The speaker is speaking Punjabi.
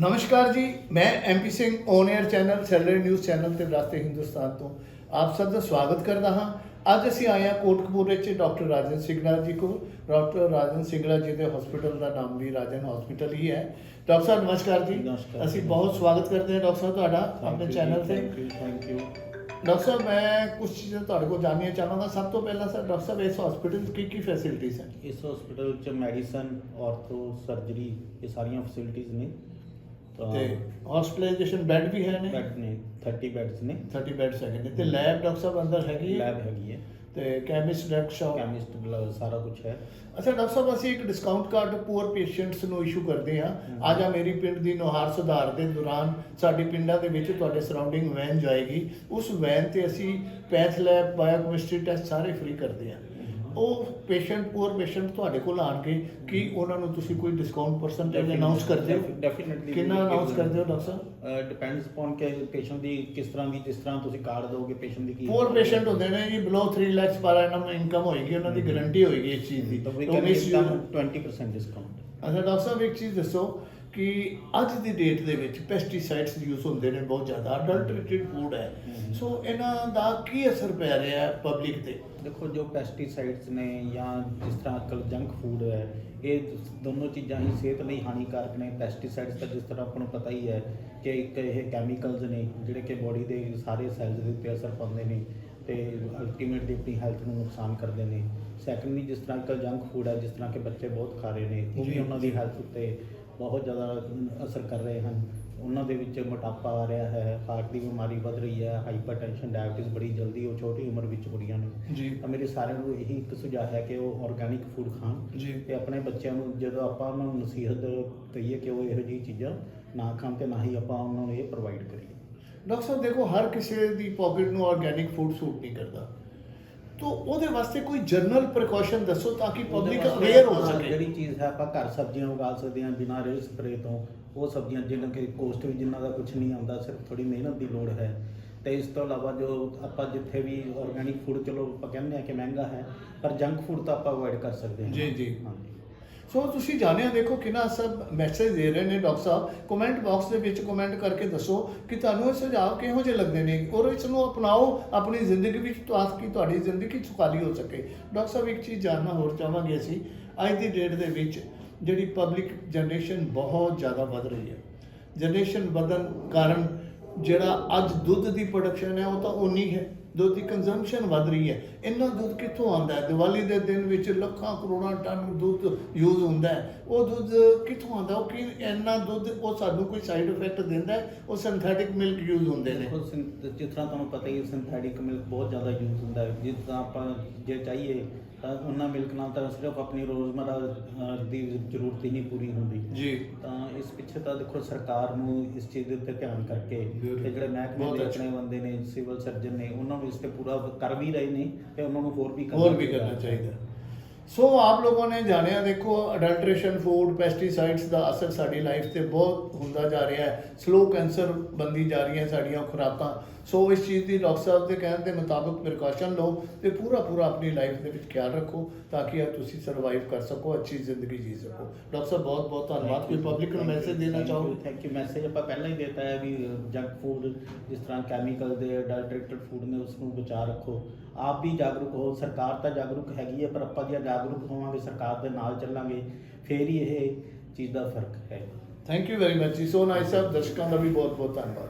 ਨਮਸਕਾਰ ਜੀ ਮੈਂ MP Singh on air channel salary news channel ਤੇ ਰਾਸਤੇ ਹਿੰਦੁਸਤਾਨ ਤੋਂ। ਆਪ ਸਭ ਦਾ ਸਵਾਗਤ ਕਰਦਾ ਹਾਂ। ਅੱਜ ਅਸੀਂ ਆਏ ਹਾਂ ਕੋਟਕਪੂਰੇ 'ਚ ਡਾਕਟਰ ਰਾਜਨ ਸਿੰਘਲਾ ਜੀ ਕੋਲ। ਡਾਕਟਰ ਰਾਜਨ ਸਿੰਘਲਾ ਜੀ ਦੇ ਹਸਪੀਟਲ ਦਾ ਨਾਮ ਵੀ ਰਾਜਨ ਹਸਪੀਟਲ ਹੀ ਹੈ। ਡਾਕਟਰ ਸਾਹਿਬ ਨਮਸਕਾਰ ਜੀ। ਅਸੀਂ। ਬਹੁਤ ਸਵਾਗਤ ਕਰਦੇ ਹਾਂ ਡਾਕਟਰ ਸਾਹਿਬ ਤੁਹਾਡਾ ਆਪਣੇ ਚੈਨਲ ਤੇ। ਥੈਂਕ ਯੂ ਡਾਕਟਰ ਸਾਹਿਬ ਮੈਂ ਕੁਝ ਚੀਜ਼ਾਂ ਤੁਹਾਡੇ ਕੋਲ ਜਾਣਨੀਆਂ ਚਾਹਾਂਗਾ। ਸਭ ਤੋਂ ਪਹਿਲਾਂ ਸਰ ਡਾਕਟਰ ਸਾਹਿਬ ਇਸ ਹਸਪੀਟਲ 'ਚ ਕੀ ਕੀ ਫੈਸਿਲਿਟੀਜ਼ ਹਨ? ਇਸ ਹਸਪੀਟਲ ਚ ਮੈਡੀਸਨ ਆਰਥੋ ਸਰਜਰੀ ਇਹ ਸਾਰੀਆਂ ਫੈਸਿਲਿਟੀਆਂ ਨੇ। ਤਾਂ ਹਸਪੀਟਲਾਈਜੇਸ਼ਨ ਬੈੱਡ ਵੀ ਹੈ ਨੇ ਬੈੱਡ ਨੇ 30 ਬੈੱਡਸ ਨੇ। 30 ਬੈੱਡਸ ਹੈਗੇ ਨੇ। ਤੇ ਲੈਬ ਡਾਕਟਰ ਸਾਹਿਬ ਅੰਦਰ ਹੈਗੀ ਹੈ? ਲੈਬ ਹੈਗੀ ਹੈ। ਤੇ ਕੈਮਿਸਟ ਡਾਕਟਰ ਸ਼ਾਪ ਕੈਮਿਸਟ ਸਾਰਾ ਕੁਝ ਹੈ। ਅੱਛਾ ਡਾਕਟਰ ਸਾਹਿਬ ਅਸੀਂ ਇੱਕ ਡਿਸਕਾਊਂਟ ਕਾਰਡ ਪੂਅਰ ਪੇਸ਼ੈਂਟਸ ਨੂੰ ਇਸ਼ੂ ਕਰਦੇ ਹਾਂ। ਅੱਜ ਆ ਮੇਰੀ ਪਿੰਡ ਦੀ ਨੁਹਾਰ ਸੁਧਾਰ ਦੇ ਦੌਰਾਨ ਸਾਡੇ ਪਿੰਡਾਂ ਦੇ ਵਿੱਚ ਤੁਹਾਡੇ ਸਰਾਊਂਡਿੰਗ ਵੈਨ ਜਾਏਗੀ। ਉਸ ਵੈਨ ਤੇ ਅਸੀਂ ਪੈਥ ਲੈਬ ਬਾਇਓਕੈਮਿਸਟਰੀ ਟੈਸਟ ਸਾਰੇ ਫ੍ਰੀ ਕਰਦੇ ਹਾਂ। ਉਹ ਪੇਸ਼ੈਂਟ ਪੂਅਰ ਪੇਸ਼ੈਂਟ ਤੁਹਾਡੇ ਕੋਲ ਆਣਗੇ ਕਿ ਉਹਨਾਂ ਨੂੰ ਤੁਸੀਂ ਕੋਈ ਡਿਸਕਾਊਂਟ ਪਰਸੈਂਟੇਜ ਅਨਾਉਂਸ ਕਰਦੇ ਹੋ? ਡੈਫੀਨਿਟਲੀ ਕਿੰਨਾ ਅਨਾਉਂਸ ਕਰਦੇ ਹੋ ਡਾਕਟਰ ਸਾਹਿਬ? ਡਿਪੈਂਡਸ ਅਪਨ ਕਿ ਪੇਸ਼ੈਂਟ ਦੀ ਕਿਸ ਤਰ੍ਹਾਂ ਦੀ ਜਿਸ ਤਰ੍ਹਾਂ ਤੁਸੀਂ ਕਾਰਡ ਦੋਗੇ ਪੇਸ਼ੈਂਟ ਦੀ ਕੀ ਪੂਅਰ ਪੇਸ਼ੈਂਟ ਹੁੰਦੇ ਨੇ ਜੀ ਬਿਲੋ 3 ਲੱਖ ਪਰ ਐਨਮ ਇਨਕਮ ਹੋਏਗੀ ਉਹਨਾਂ ਦੀ ਗਾਰੰਟੀ ਹੋਏਗੀ ਇਸ ਚੀਜ਼ ਦੀ। ਤਾਂ ਵੀ ਤਾਂ ਕੈਨ misuse- 20% ਡਿਸਕਾਊਂਟ ਅੱਛਾ ਡਾਕਟਰ ਸਾਹਿਬ ਇੱਕ ਚੀਜ਼ ਦੱਸੋ ਕਿ ਅੱਜ ਦੀ ਡੇਟ ਦੇ ਵਿੱਚ ਪੈਸਟੀਸਾਈਡਸ ਯੂਜ਼ ਹੁੰਦੇ ਨੇ ਬਹੁਤ ਜ਼ਿਆਦਾ ਅਡਲਟਰੇਟਿਡ ਫੂਡ ਹੈ। ਸੋ ਇਹਨਾਂ ਦਾ ਕੀ ਅਸਰ ਪੈ ਰਿਹਾ ਹੈ ਪਬਲਿਕ ਤੇ ਦੇਖੋ ਜੋ ਪੈਸਟੀਸਾਈਡਸ ਨੇ ਜਾਂ ਜਿਸ ਤਰ੍ਹਾਂ ਅੱਜਕੱਲ ਜੰਕ ਫੂਡ ਹੈ ਇਹ ਦੋਨੋਂ ਚੀਜ਼ਾਂ ਹੀ ਸਿਹਤ ਲਈ ਹਾਨੀਕਾਰਕ ਨੇ ਪੈਸਟੀਸਾਈਡਸ ਤਾਂ ਜਿਸ ਤਰ੍ਹਾਂ ਆਪਾਂ ਨੂੰ ਪਤਾ ਹੀ ਹੈ ਕਿ ਇੱਕ ਇਹ ਕੈਮੀਕਲਸ ਨੇ ਜਿਹੜੇ ਕਿ ਬੋਡੀ ਦੇ ਸਾਰੇ ਸੈੱਲਸ ਦੇ ਉੱਤੇ ਅਸਰ ਪਾਉਂਦੇ ਨੇ ਤੇ ਅਲਟੀਮੇਟਲੀ ਆਪਣੀ ਹੈਲਥ ਨੂੰ ਨੁਕਸਾਨ ਕਰਦੇ ਨੇ ਸੈਕੰਡਲੀ ਜਿਸ ਤਰ੍ਹਾਂ ਅੱਜਕੱਲ ਜੰਕ ਫੂਡ ਹੈ ਜਿਸ ਤਰ੍ਹਾਂ ਕਿ ਬੱਚੇ ਬਹੁਤ ਖਾ ਰਹੇ ਨੇ ਉਹ ਵੀ ਉਹਨਾਂ ਦੀ। ਹੈਲਥ ਉੱਤੇ ਬਹੁਤ ਜ਼ਿਆਦਾ ਅਸਰ ਕਰ ਰਹੇ ਹਨ। ਉਹਨਾਂ ਦੇ ਵਿੱਚ ਮੋਟਾਪਾ ਆ ਰਿਹਾ ਹੈ ਹਾਰਟ ਦੀ ਬਿਮਾਰੀ ਵੱਧ ਰਹੀ ਹੈ ਹਾਈਪਰਟੈਂਸ਼ਨ ਡਾਇਬੀਟਿਸ ਬੜੀ ਜਲਦੀ ਉਹ ਛੋਟੀ ਉਮਰ ਵਿੱਚ ਹੋ ਰਹੀਆਂ ਨੇ। ਜੀ। ਤਾਂ ਮੇਰੇ ਸਾਰਿਆਂ ਨੂੰ ਇਹੀ ਇੱਕ ਸੁਝਾਅ ਹੈ ਕਿ ਉਹ ਆਰਗੈਨਿਕ ਫੂਡ ਖਾਣ ਜੀ। ਤੇ ਆਪਣੇ ਬੱਚਿਆਂ ਨੂੰ ਜਦੋਂ ਆਪਾਂ ਉਹਨਾਂ ਨੂੰ ਨਸੀਹਤ ਕਹੀਏ ਕਿ ਉਹ ਇਹੋ ਜਿਹੀ ਚੀਜ਼ਾਂ ਨਾ ਖਾਣ ਤੇ ਨਾ ਹੀ ਆਪਾਂ ਉਹਨਾਂ ਨੂੰ ਇਹ ਪ੍ਰੋਵਾਈਡ ਕਰੀਏ। ਡਾਕਟਰ ਸਾਹਿਬ ਦੇਖੋ ਹਰ ਕਿਸੇ ਦੀ ਪਾਕਟ ਨੂੰ ਆਰਗੈਨਿਕ ਫੂਡ ਸੂਟ ਨਹੀਂ ਕਰਦਾ। ਤੋ ਉਹਦੇ ਵਾਸਤੇ ਕੋਈ ਜਨਰਲ ਪ੍ਰੀਕਾਸ਼ਨ ਦੱਸੋ ਤਾਂ ਕਿ ਪਬਲਿਕ ਅਵੇਅਰ ਹੋ ਸਕੇ। ਜਿਹੜੀ ਚੀਜ਼ ਹੈ ਆਪਾਂ ਘਰ ਸਬਜ਼ੀਆਂ ਉਗਾ ਸਕਦੇ ਹਾਂ ਬਿਨਾਂ ਰੇ ਸਪਰੇ ਤੋਂ। ਉਹ ਸਬਜ਼ੀਆਂ ਜਿਨ੍ਹਾਂ ਕਿ ਕੋਸਟ ਵੀ ਜਿਨ੍ਹਾਂ ਦਾ ਕੁਝ ਨਹੀਂ ਆਉਂਦਾ ਸਿਰਫ ਥੋੜੀ ਮਿਹਨਤ ਦੀ ਲੋੜ ਹੈ। ਤੇ ਇਸ ਤੋਂ ਇਲਾਵਾ ਜੋ ਆਪਾਂ ਜਿੱਥੇ ਵੀ ਆਰਗੈਨਿਕ ਫੂਡ ਚਲੋ ਆਪਾਂ ਕਹਿੰਦੇ ਆ ਕਿ ਮਹਿੰਗਾ ਹੈ ਪਰ ਜੰਕ ਫੂਡ ਤਾਂ ਆਪਾਂ ਅਵੋਇਡ ਕਰ ਸਕਦੇ ਹਾਂ। ਜੀ, ਜੀ। ਹਾਂਜੀ। ਸੋ ਤੁਸੀਂ ਜਾਣਿਆ, ਦੇਖੋ ਕਿੰਨਾ ਸਭ ਮੈਸੇਜ ਦੇ ਰਹੇ ਨੇ ਡਾਕਟਰ ਸਾਹਿਬ। ਕਮੈਂਟ ਬਾਕਸ ਦੇ ਵਿੱਚ ਕਮੈਂਟ ਕਰਕੇ ਦੱਸੋ ਕਿ ਤੁਹਾਨੂੰ ਇਹ ਸੁਝਾਅ ਕਿਹੋ ਜਿਹੇ ਲੱਗਦੇ ਨੇ ਔਰ ਇਸ ਨੂੰ ਅਪਣਾਓ, ਆਪਣੀ ਜ਼ਿੰਦਗੀ ਵਿੱਚ ਤਾਂ ਕਿ ਤੁਹਾਡੀ ਜ਼ਿੰਦਗੀ ਸੁਖਾਲੀ ਹੋ ਸਕੇ। ਡਾਕਟਰ ਸਾਹਿਬ, ਇੱਕ ਚੀਜ਼ ਜਾਣਨਾ ਹੋਰ ਚਾਹਾਂਗੇ ਅਸੀਂ। ਅੱਜ ਦੀ ਡੇਟ ਦੇ ਵਿੱਚ ਜਿਹੜੀ ਪਬਲਿਕ ਜਨਰੇਸ਼ਨ ਬਹੁਤ ਜ਼ਿਆਦਾ ਵੱਧ ਰਹੀ ਹੈ। ਜਨਰੇਸ਼ਨ ਵਧਣ ਕਾਰਨ ਜਿਹੜਾ ਅੱਜ ਦੁੱਧ ਦੀ ਪ੍ਰੋਡਕਸ਼ਨ ਹੈ, ਉਹ ਤਾਂ ਉਨੀ ਹੈ। ਦੁੱਧ ਦੀ ਕੰਜ਼ੰਪਸ਼ਨ ਵੱਧ ਰਹੀ ਹੈ। ਇੰਨਾ ਦੁੱਧ ਕਿੱਥੋਂ ਆਉਂਦਾ ਹੈ? ਦੀਵਾਲੀ ਦੇ ਦਿਨ ਵਿੱਚ ਲੱਖਾਂ ਕਰੋੜਾਂ ਟਨ ਦੁੱਧ ਯੂਜ਼ ਹੁੰਦਾ ਹੈ। ਉਹ ਦੁੱਧ ਕਿੱਥੋਂ ਆਉਂਦਾ? ਉਹ ਕਿ ਇੰਨਾ ਦੁੱਧ ਉਹ ਸਾਨੂੰ ਕੋਈ ਸਾਈਡ ਇਫੈਕਟ ਦਿੰਦਾ ਹੈ? ਉਹ ਸਿੰਥੈਟਿਕ ਮਿਲਕ ਯੂਜ਼ ਹੁੰਦੇ ਨੇ। ਦੇਖੋ ਸਿੰ- ਜਿਸ ਤਰ੍ਹਾਂ ਤੁਹਾਨੂੰ ਪਤਾ ਹੀ ਹੈ ਸਿੰਥੈਟਿਕ ਮਿਲਕ ਬਹੁਤ ਜ਼ਿਆਦਾ ਯੂਜ਼ ਹੁੰਦਾ ਹੈ। ਜਿਸ ਤਰ੍ਹਾਂ ਆਪਾਂ ਜੇ ਚਾਹੀਏ ਤਾਂ ਉਹਨਾਂ ਮਿਲਕ ਨਾਲ ਤਾਂ ਸਿਰਫ ਆਪਣੀ ਰੋਜ਼ਮਰਾ ਦੀ ਜ਼ਰੂਰਤ ਹੀ ਨਹੀਂ ਪੂਰੀ ਹੁੰਦੀ ਜੀ ਤਾਂ ਇਸ ਪਿੱਛੇ ਤਾਂ ਦੇਖੋ ਸਰਕਾਰ ਨੂੰ ਇਸ ਚੀਜ਼ ਦੇ ਉੱਤੇ ਧਿਆਨ ਕਰਕੇ. ਤੇ ਜਿਹੜੇ ਮਹਿਕਮੇ ਦੇ। ਆਪਣੇ ਬੰਦੇ ਨੇ ਸਿਵਲ ਸਰਜਨ ਨੇ ਉਹਨਾਂ ਨੂੰ ਇਸ ਤੇ ਪੂਰਾ ਕਰ ਵੀ ਰਹੇ ਨੇ ਤੇ ਉਹਨਾਂ ਨੂੰ ਹੋਰ ਵੀ ਹੋਰ ਵੀ ਕਰਨਾ ਚਾਹੀਦਾ ਸੋ ਆਪ ਲੋਗੋਂ ਨੇ ਜਾਣਿਆ ਦੇਖੋ ਅਡਲਟ੍ਰੇਸ਼ਨ ਫੂਡ ਪੈਸਟੀਸਾਈਡਸ ਦਾ ਅਸਰ ਸਾਡੀ ਲਾਈਫ ਤੇ ਬਹੁਤ ਹੁੰਦਾ ਜਾ ਰਿਹਾ ਹੈ। ਸਲੋ ਕੈਂਸਰ ਬੰਦੀ ਜਾ ਰਹੀਆਂ ਸਾਡੀਆਂ ਖੁਰਾਕਾਂ। ਸੋ ਇਸ ਚੀਜ਼ ਦੀ ਡਾਕਟਰ ਸਾਹਿਬ ਦੇ ਕਹਿਣ ਦੇ ਮੁਤਾਬਕ ਪ੍ਰੀਕਾਸ਼ਨ ਲਓ ਤੇ ਪੂਰਾ ਪੂਰਾ ਆਪਣੀ ਲਾਈਫ ਦੇ ਵਿੱਚ ਖਿਆਲ ਰੱਖੋ ਤਾਂ ਕਿ ਤੁਸੀਂ ਸਰਵਾਈਵ ਕਰ ਸਕੋ ਅੱਛੀ ਜ਼ਿੰਦਗੀ ਜੀ ਸਕੋ। ਡਾਕਟਰ ਸਾਹਿਬ ਬਹੁਤ ਬਹੁਤ ਧੰਨਵਾਦ। ਕੋਈ ਪਬਲਿਕ ਨੂੰ ਮੈਸੇਜ ਦੇਣਾ ਚਾਹੋ? ਥੈਂਕ ਯੂ ਮੈਸੇਜ ਆਪਾਂ ਪਹਿਲਾਂ ਹੀ ਦਿੱਤਾ ਹੈ ਵੀ ਜੰਕ ਫੂਡ ਜਿਸ ਤਰ੍ਹਾਂ ਕੈਮੀਕਲ ਦੇ ਅਡਲਟ੍ਰੇਟਡ ਫੂਡ ਨੇ ਉਸ ਨੂੰ ਬਚਾ ਰੱਖੋ। ਆਪ ਵੀ ਜਾਗਰੂਕ ਹੋ ਸਰਕਾਰ ਤਾਂ ਜਾਗਰੂਕ ਹੈਗੀ ਹੈ ਪਰ ਆਪਾਂ ਜੇ ਜਾਗਰੂਕ ਹੋਵਾਂਗੇ, ਸਰਕਾਰ ਦੇ ਨਾਲ ਚੱਲਾਂਗੇ, ਫੇਰ ਹੀ ਇਹ ਚੀਜ਼ ਦਾ ਫ਼ਰਕ ਹੈ। ਥੈਂਕ ਯੂ ਵੈਰੀ ਮੱਚ ਜੀ। ਸੋ ਨਾਈਸ ਸਾਹਿਬ ਦਰਸ਼ਕਾਂ ਦਾ ਵੀ ਬਹੁਤ ਬਹੁਤ ਧੰਨਵਾਦ।